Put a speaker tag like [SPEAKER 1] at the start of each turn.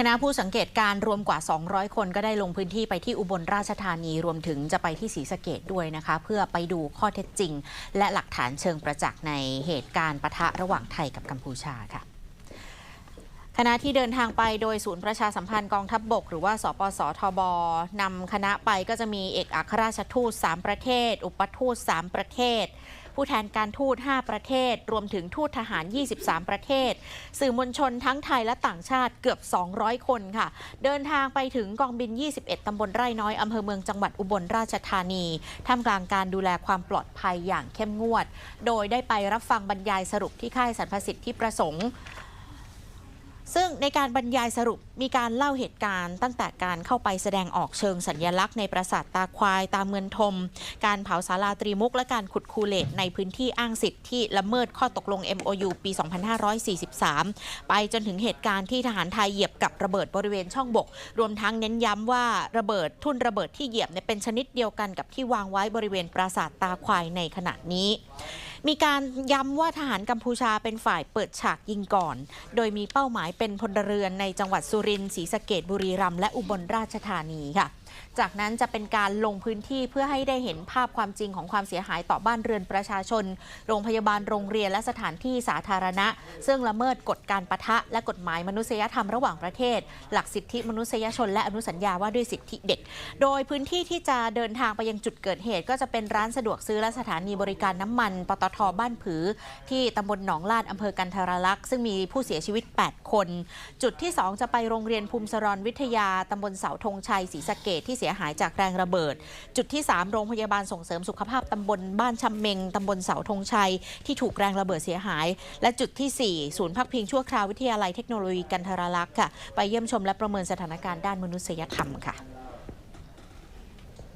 [SPEAKER 1] คณะผู้สังเกตการณ์รวมกว่า 200 คนก็ได้ลงพื้นที่ไปที่อุบลราชธานีรวมถึงจะไปที่ศรีสะเกดด้วยนะคะ เพื่อไปดูข้อเท็จจริง และหลักฐานเชิงประจักษ์ในเหตุการณ์ปะทะระหว่างไทยกับกัมพูชาค่ะคณะที่เดินทางไปโดยศูนย์ประชาสัมพันธ์กองทัพบบก หรือว่า สปสทบนำคณะไปก็จะมีเอกอัครราชทูต 3 ประเทศ อุปทูต 3 ประเทศ ผู้แทนการทูต 5 ประเทศ รวมถึงทูตทหาร 23 ประเทศ สื่อมวลชนทั้งไทยและต่างชาติเกือบ 200 คนค่ะ เดินทางไปถึงกองบิน 21 ตำบลไร่น้อย อำเภอเมืองจังหวัดอุบลราชธานี ท่ามกลางการดูแลความปลอดภัยอย่างเข้มงวด โดยได้ไปรับฟังบรรยายสรุปที่ค่ายสรรพสิทธิประสงค์ ซึ่งในการบรรยายสรุปมีการเล่าเหตุการณ์ ตั้งแต่การเข้าไปแสดงออกเชิงสัญญลักษณ์ในปราสาทตาควายตามเมืองทม การเผาศาลาตรีมุก และการขุดคูเลตในพื้นที่อ้างสิทธิ์ที่ละเมิดข้อตกลง MOU ปี 2543 ไปจนถึงเหตุการณ์ที่ทหารไทยเหยียบกับระเบิดบริเวณช่องบก รวมทั้งเน้นย้ำว่าระเบิดทุ่นระเบิดที่เหยียบเนี่ยเป็นชนิดเดียวกันกับที่วางไว้บริเวณปราสาทตาควายในขณะนี้ มีการย้ำว่าทหารกัมพูชาเป็นฝ่ายเปิดฉากยิงก่อน โดยมีเป้าหมายเป็นพลเรือนในจังหวัดสุรินทร์ศรีสะเกดบุรีรัมย์และอุบลราชธานีค่ะ จากนั้นจะเป็นการลงพื้นที่เพื่อให้ได้เห็นภาพความจริงของความเสียหายต่อบ้านเรือนประชาชน โรงพยาบาลโรงเรียนและสถานที่สาธารณะ ซึ่งละเมิดกฎการประทะ และกฎหมายมนุษยธรรมระหว่างประเทศ หลักสิทธิมนุษยชน และอนุสัญญาว่าด้วยสิทธิเด็ก โดยพื้นที่ที่จะเดินทางไปยังจุดเกิดเหตุ ก็จะเป็นร้านสะดวกซื้อและสถานีบริการน้ำมันปตททบ้านผือ ที่ตำบลหนองลาดอำเภอกันทรลักษณ์ซึ่งมีผู้เสียชีวิต 8 คน จุดที่ 2 จะไปโรงเรียนภูมิสรรวิทยาตำบลเสาธงชัยศรีสะเกดที่เสียหายจากแรงระเบิด จุดที่ 3 โรงพยาบาลส่งเสริมสุขภาพตำบลบ้านชำเมงตำบลเสาธงชัย ที่ถูกแรงระเบิดเสียหาย และจุดที่ 4 ศูนย์พักพิงชั่วคราววิทยาลัยเทคโนโลยีกันทรลักษณ์ค่ะไปเยี่ยมชมและประเมินสถานการณ์ด้านมนุษยธรรมค่ะ